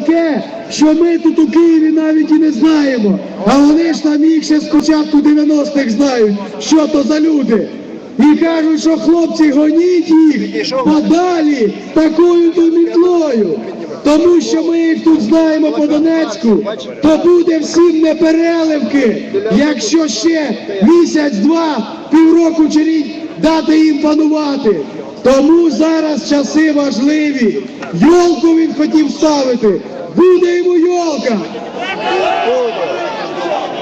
таке, що ми тут у Києві навіть і не знаємо. А вони ж там їх ще з початку 90-х знають, що то за люди. І кажуть, що хлопці гоніть їх подалі такою то. Тому що ми їх тут знаємо по Донецьку, то буде всім непереливки, якщо ще місяць, два, півроку чи рік дати їм панувати. Тому зараз часи важливі. Йолку він хотів ставити. Буде йому йолка.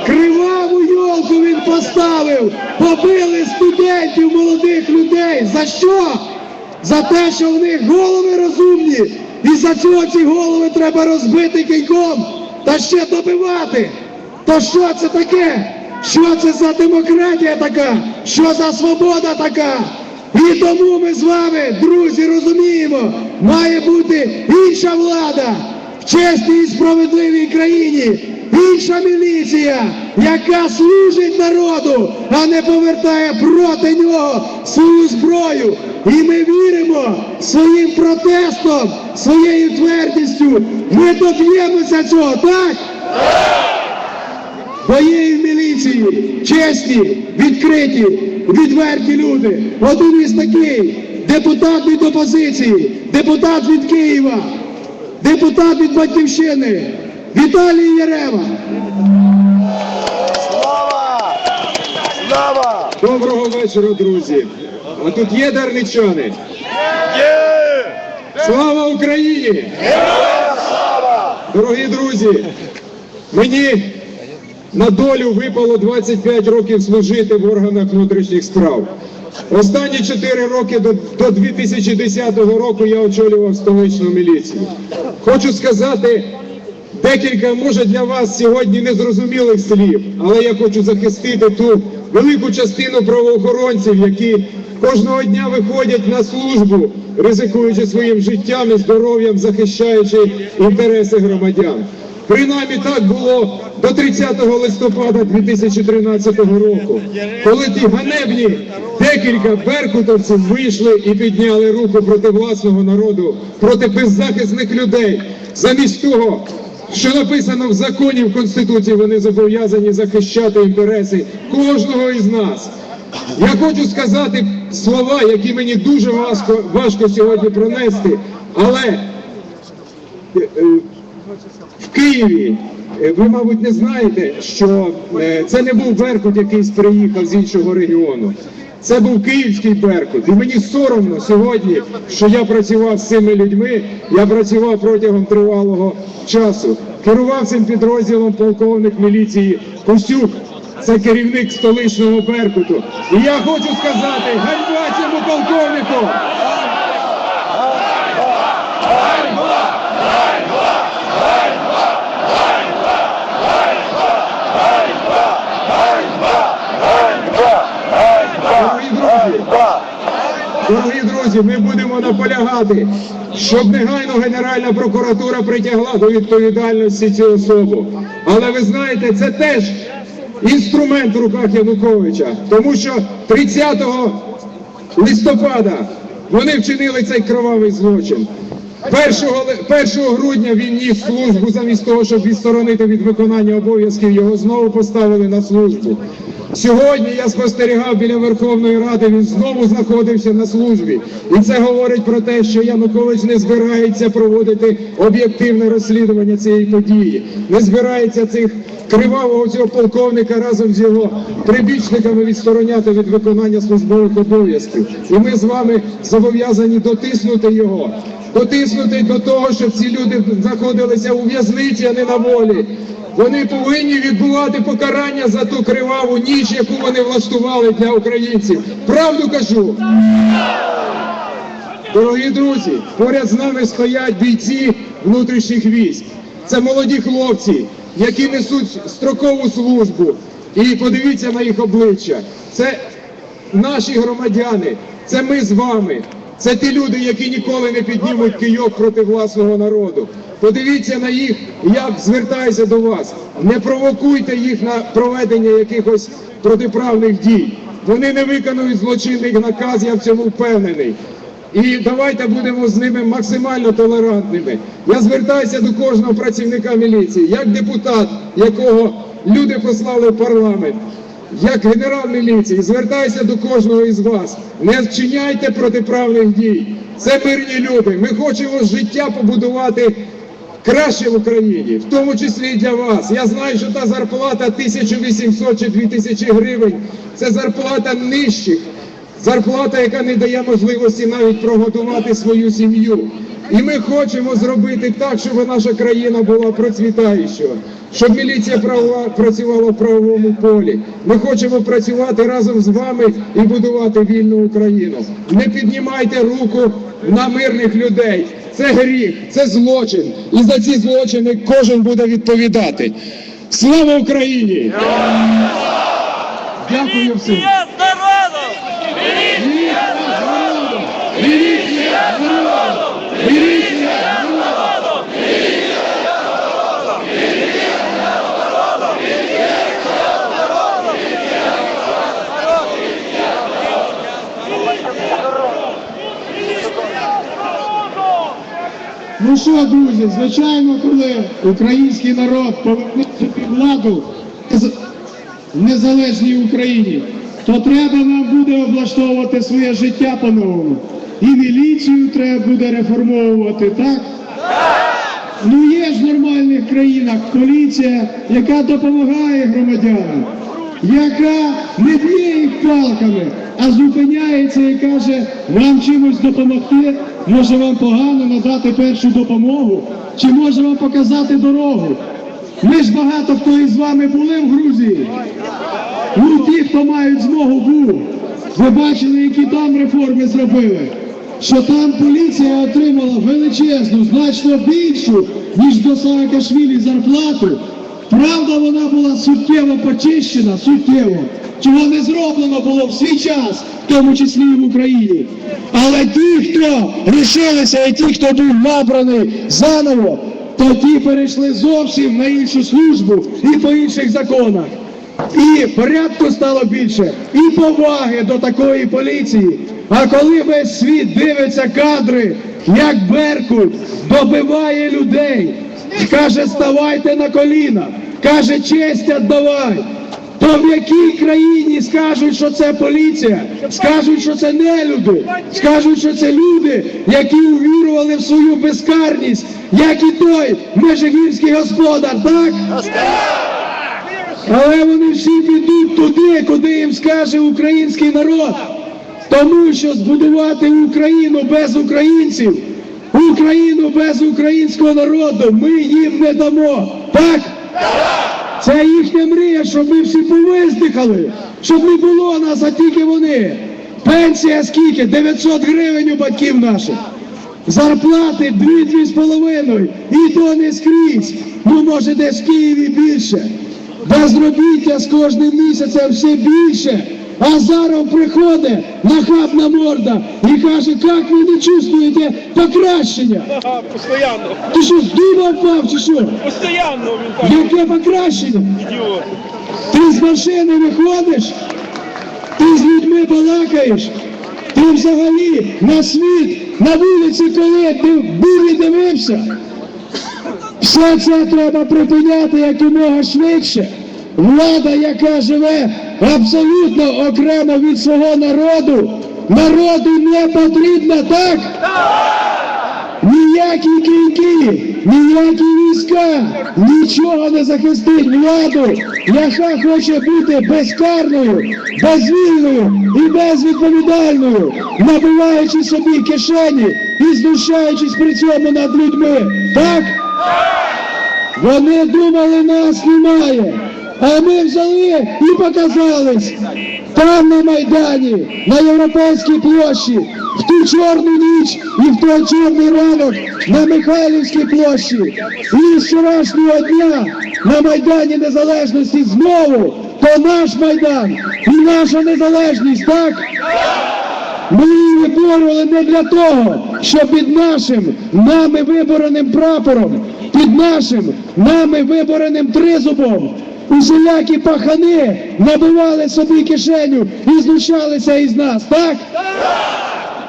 Криваву йолку він поставив. Побили студентів, молодих людей. За що? За те, що в них голови розумні. І за цього ці голови треба розбити кийком та ще добивати. То що це таке? Що це за демократія така? Що за свобода така? І тому ми з вами, друзі, розуміємо, має бути інша влада в чесній і справедливій країні, інша міліція, яка служить народу, а не повертає проти нього свою зброю. І ми віримо своїм протестом, своєю твердістю. Ми доб'ємося цього, так? Бо є і в міліції чесні, відкриті, відверті люди. Один із такий депутат від опозиції, депутат від Києва, депутат від Батьківщини, Віталій Ярева. Слава! Слава! Доброго вечора, друзі. А тут є дарничани. Є! Слава Україні! Слава! Дорогі друзі, мені на долю випало 25 років служити в органах внутрішніх справ. Останні 4 роки до, до 2010 року я очолював столичну міліцію. Хочу сказати декілька, може для вас сьогодні незрозумілих слів, але я хочу захистити ту велику частину правоохоронців, які кожного дня виходять на службу, ризикуючи своїм життям і здоров'ям, захищаючи інтереси громадян. Принаймні так було до 30 листопада 2013 року, коли ті ганебні декілька беркутовців вийшли і підняли руку проти власного народу, проти беззахисних людей, замість того, що написано в законі в Конституції, вони зобов'язані захищати інтереси кожного із нас. Я хочу сказати слова, які мені дуже важко, важко сьогодні пронести, але е, е, Києві. е, Ви, мабуть, не знаєте, що е, це не був Беркут, якийсь приїхав з іншого регіону. Це був київський Беркут. І мені соромно сьогодні, що я працював з цими людьми. Я працював протягом тривалого часу. Керував цим підрозділом полковник міліції Косюк. Це керівник столичного Беркуту. І я хочу сказати, ганьба цьому полковнику! Дорогі друзі, ми будемо наполягати, щоб негайно Генеральна прокуратура притягла до відповідальності цю особу. Але ви знаєте, це теж інструмент в руках Януковича, тому що 30 листопада вони вчинили цей кровавий злочин. 1, 1 грудня він ніс службу замість того, щоб відсторонити від виконання обов'язків, його знову поставили на службу. Сьогодні я спостерігав біля Верховної Ради, він знову знаходився на службі. І це говорить про те, що Янукович не збирається проводити об'єктивне розслідування цієї події, не збирається цих кривавого цього полковника разом з його прибічниками відстороняти від виконання службових обов'язків. І ми з вами зобов'язані дотиснути його. Дотиснути до того, щоб ці люди знаходилися у в'язниці, а не на волі. Вони повинні відбувати покарання за ту криваву ніч, яку вони влаштували для українців. Правду кажу. Дорогі друзі, поряд з нами стоять бійці внутрішніх військ. Це молоді хлопці, які несуть строкову службу. І подивіться на їх обличчя. Це наші громадяни, це ми з вами. Це ті люди, які ніколи не піднімуть кийок проти власного народу. Подивіться на їх, я звертаюся до вас. Не провокуйте їх на проведення якихось протиправних дій. Вони не виконують злочинних наказ, я в цьому впевнений. і давайте будемо з ними максимально толерантними. Я звертаюся до кожного працівника міліції, як депутат, якого люди послали в парламент. Як генерал міліції звертаюся до кожного із вас. Не вчиняйте протиправних дій. Це мирні люди. Ми хочемо життя побудувати краще в Україні, в тому числі і для вас. Я знаю, що та зарплата 1800 чи 2000 гривень це зарплата нижчих. Зарплата, яка не дає можливості навіть прогодувати свою сім'ю. І ми хочемо зробити так, щоб наша країна була процвітаючою, щоб міліція працювала в правовому полі. Ми хочемо працювати разом з вами і будувати вільну Україну. Не піднімайте руку на мирних людей. Це гріх, це злочин. І за ці злочини кожен буде відповідати. Слава Україні! Дякую всім. С народом! Міліція з народом! Міліція з народом! Міліція з народом! Ну що, друзі, звичайно, коли український народ повернеться під владу в незалежній Україні, то треба нам буде облаштовувати своє життя по-новому. І міліцію треба буде реформовувати, так? Ну є ж в нормальних країнах поліція, яка допомагає громадянам, яка не б'є їх палками, а зупиняється і каже, вам чимось допомогти, може вам погано надати першу допомогу, чи може вам показати дорогу. Ми ж багато хто із вами були в Грузії. Ну, ті, хто мають змогу був. Ви бачили, які там реформи зробили. Що там поліція отримала величезну, значно більшу, ніж до Саакашвілі зарплату. Правда, вона була суттєво почищена, суттєво, чого не зроблено було в свій час, тому числі і в Україні. Але ті, хто рішилися, і ті, хто був набраний заново, то ті перейшли зовсім на іншу службу і по інших законах. І порядку стало більше, і поваги до такої поліції. А коли весь світ дивиться кадри, як Беркут добиває людей, каже, ставайте на коліна, каже, честь віддавай. То в якій країні скажуть, що це поліція, скажуть, що це не люди, скажуть, що це люди, які увірували в свою безкарність, як і той межигірський господар, так? Але вони всі підуть туди, куди їм скаже український народ. Тому що збудувати Україну без українців, Україну без українського народу ми їм не дамо. Так? Це їхня мрія, щоб ми всі повиздихали, щоб не було нас, а тільки вони. Пенсія скільки? 900 гривень у батьків наших. Зарплати дві-дві з половиною. І то не скрізь. Ну, може, десь в Києві більше. Безробіття з кожним місяцем все більше. А зараз приходить нахабна морда і каже, як ви не чувствуєте покращення? Ага, постоянно. Ти що, з дуба впав чи що? Постоянно він так. Яке покращення? Ідіот. Ти з машини виходиш, ти з людьми балакаєш, ти взагалі на світ, на вулиці, коли ти був і дивився. Все це треба припиняти якомога швидше. Влада, яка живе абсолютно окремо від свого народу, народу не потрібна, так? Ніякі кійки, ніякі війська, нічого не захистить владу, яка хоче бути безкарною, безвільною і безвідповідальною, набиваючи собі кишені і знущаючись при цьому над людьми. Так? Вони думали, нас немає. А ми взяли і показались там на Майдані, на Європейській площі, в ту чорну ніч і в той чорний ранок на Михайлівській площі. І з вчорашнього дня на Майдані Незалежності знову то наш Майдан і наша незалежність, так? Ми її виборювали не для того, що під нашим нами вибореним прапором, під нашим нами вибореним тризубом усілякі пахани набивали собі кишеню і знущалися із нас, так?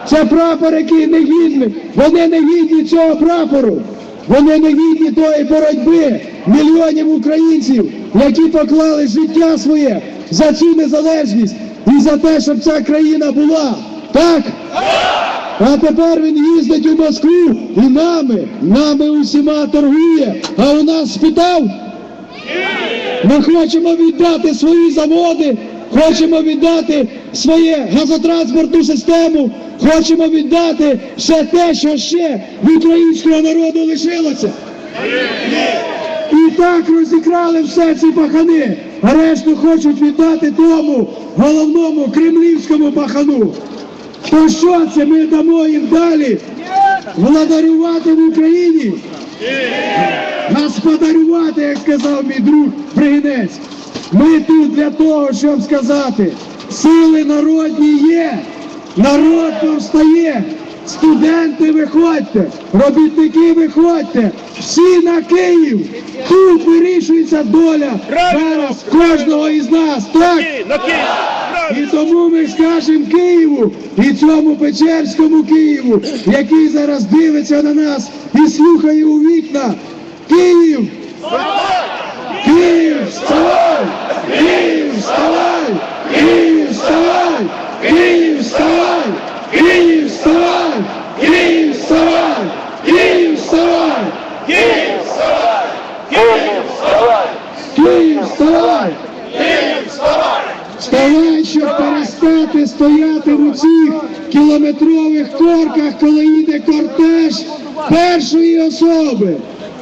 Це прапор, який не гідний. Вони не гідні цього прапору. Вони не гідні тої боротьби мільйонів українців, які поклали життя своє за цю незалежність і за те, щоб ця країна була. Так? А тепер він їздить у Москву і нами, нами усіма торгує. А у нас спитав? Ми хочемо віддати свої заводи, хочемо віддати своє газотранспортну систему, хочемо віддати все те, що ще в українського народу лишилося. І так розікрали все ці пахани, решту хочуть віддати тому головному кремлівському пахану. То що це ми дамо їм далі? Владарювати в Україні? Господарювати, як сказав мій друг Бригинець. Ми тут для того, щоб сказати, сили народні є, народ повстає, студенти виходьте, робітники виходьте, всі на Київ. Тут вирішується доля зараз кожного із нас. Так? І тому ми скажемо Києву і цьому Печерському Києву, який зараз дивиться на нас і слухає у вікна. Київ! Київ, вставай! Київ, вставай! Київ, вставай! Київ, вставай! Київ, вставай! Київ, вставай! Київ, вставай! Київ! Київ, вставай! Вставай, щоб перестати стояти в цих кілометрових корках, коли йде кортеж першої особи.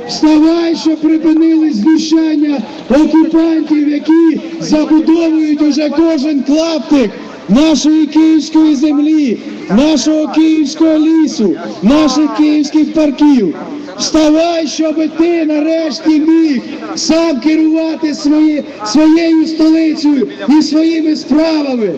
Вставай, щоб припинили знущання окупантів, які забудовують уже кожен клаптик нашої київської землі, нашого київського лісу, наших київських парків. Вставай, щоб ти нарешті міг сам керувати свої, своєю столицею і своїми справами.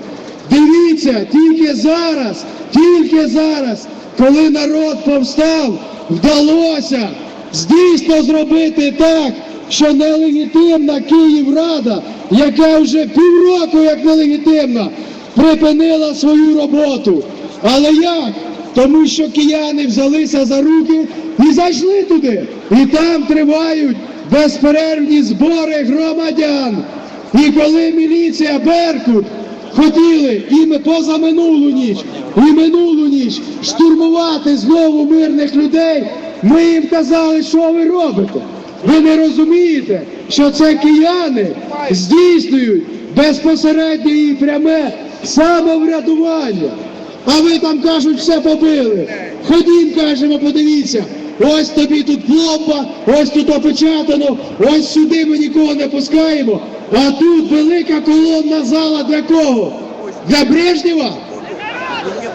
Дивіться, тільки зараз, тільки зараз, коли народ повстав, вдалося здійсно зробити так, що нелегітимна Київрада, яка вже півроку як нелегітимна, припинила свою роботу. Але як? Тому що кияни взялися за руки і зайшли туди. І там тривають безперервні збори громадян. І коли міліція Беркут хотіли і поза минулу ніч, і минулу ніч штурмувати знову мирних людей, ми їм казали, що ви робите. Ви не розумієте, що це кияни здійснюють безпосереднє і пряме самоврядування. А ви там кажуть, все побили. Ходім, кажемо, подивіться. Ось тобі тут пломба, ось тут опечатано, ось сюди ми нікого не пускаємо. А тут велика колонна зала для кого? Для Брежнєва?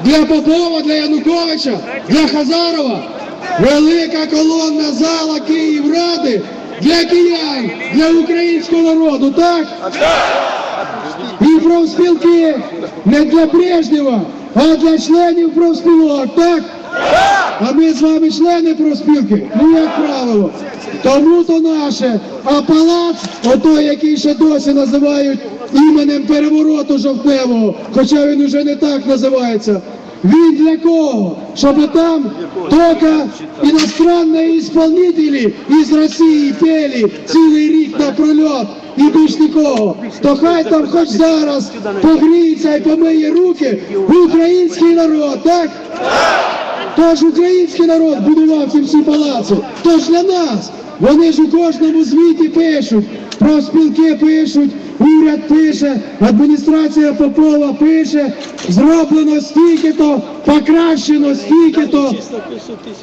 Для Попова, для Януковича, для Хазарова. Велика колонна зала Київради для киян, для українського народу, так? І профспілки не для Брежнєва, а для членів профспілок, так? А ми з вами члени профспілки? Ну, як правило. Тому то наше. А палац, отой, який ще досі називають іменем перевороту жовтневого, хоча він уже не так називається. Він для кого? Щоб там только иностранные исполнители из Росії пели цілий рік напрольот і більш нікого. То хай там хоч зараз погріється і помиє руки український народ, так? Тож український народ будував ці всі палаци. Тож для нас. Вони ж у кожному звіті пишуть, профспілки пишуть, уряд пише, адміністрація Попова пише, зроблено стільки-то, покращено стільки-то,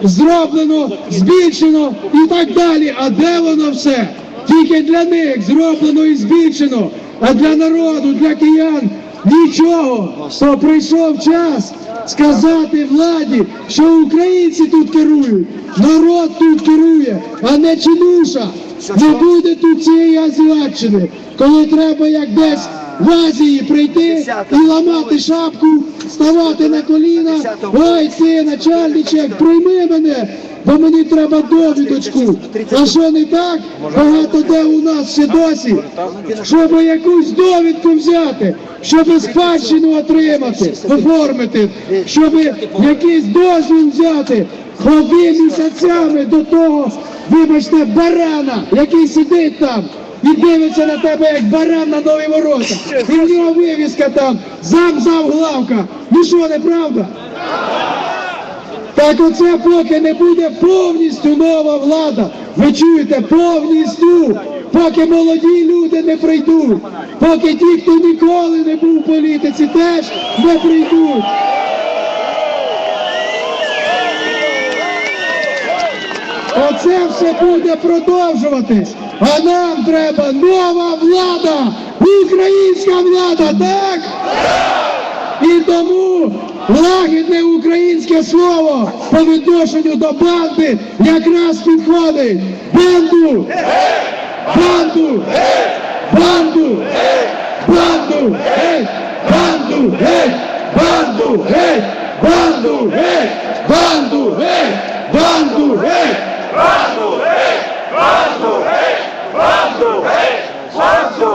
зроблено, збільшено і так далі. А де воно все? Тільки для них зроблено і збільшено, а для народу, для киян нічого. То прийшов час сказати владі, що українці тут керують, народ тут керує, а не чинуша. Не буде тут цієї азіатчини, коли треба як десь в Азії прийти і ламати шапку, ставати на коліна. Ой, ти, начальничек, прийми мене, бо мені треба довідочку. А що не так? Багато де у нас ще досі, щоб якусь довідку взяти, щоб спадщину отримати, оформити, щоб якийсь дозвіл взяти. Ходи місяцями до того, вибачте, барана, який сидить там і дивиться на тебе як баран на нові ворота. І в нього вивіска там, зам зам главка. Ну що, неправда? Так оце поки не буде повністю нова влада. Ви чуєте, повністю, поки молоді люди не прийдуть, поки ті, хто ніколи не був у політиці, теж не прийдуть. Оце все буде продовжуватись. А нам треба нова влада, українська влада, так? І тому лагідне українське слово по відношенню до банди якраз підходить. Банду! Банду! Банду! Банду! Геть! Банду! Геть! Банду! Геть! Банду! Геть! Банду! Геть! Банду! Геть!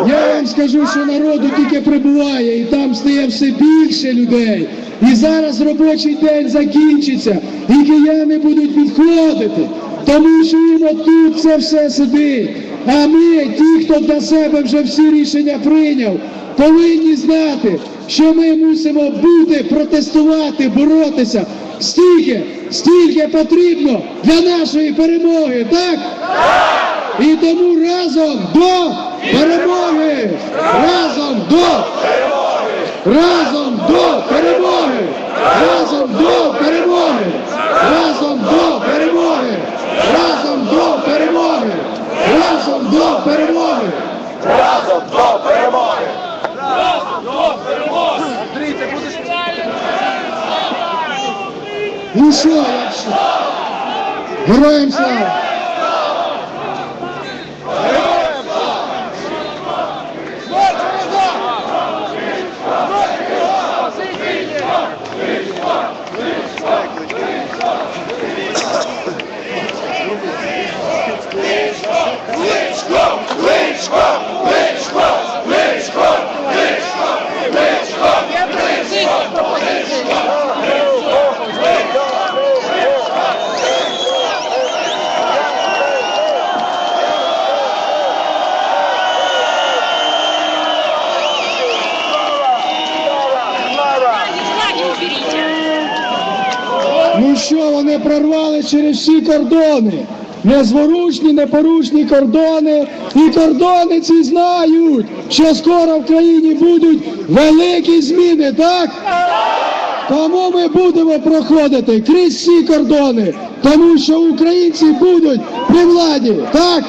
Я вам скажу, що народу тільки прибуває, і там стає все більше людей. І зараз робочий день закінчиться, і кияни будуть відходити, тому що їм отут це все сидить. А ми, ті, хто для себе вже всі рішення прийняв, повинні знати, що ми мусимо бути, протестувати, боротися стільки, стільки потрібно для нашої перемоги, так? І тому разом до перемоги! Разом до перемоги! Разом до перемоги! Разом до перемоги! Разом до перемоги! Разом до перемоги! Разом до перемоги! Разом до перемоги! Ну що, якщо? Героям слава! Кличко! Кличко! Кличко! Кличко! Кличко! Кличко! Уберите. Ну що, вони прорвали через всі кордони. Незворушні, непорушні кордони. І кордони ці знають, що скоро в країні будуть великі зміни, так? Тому ми будемо проходити крізь всі кордони, тому що українці будуть при владі, так?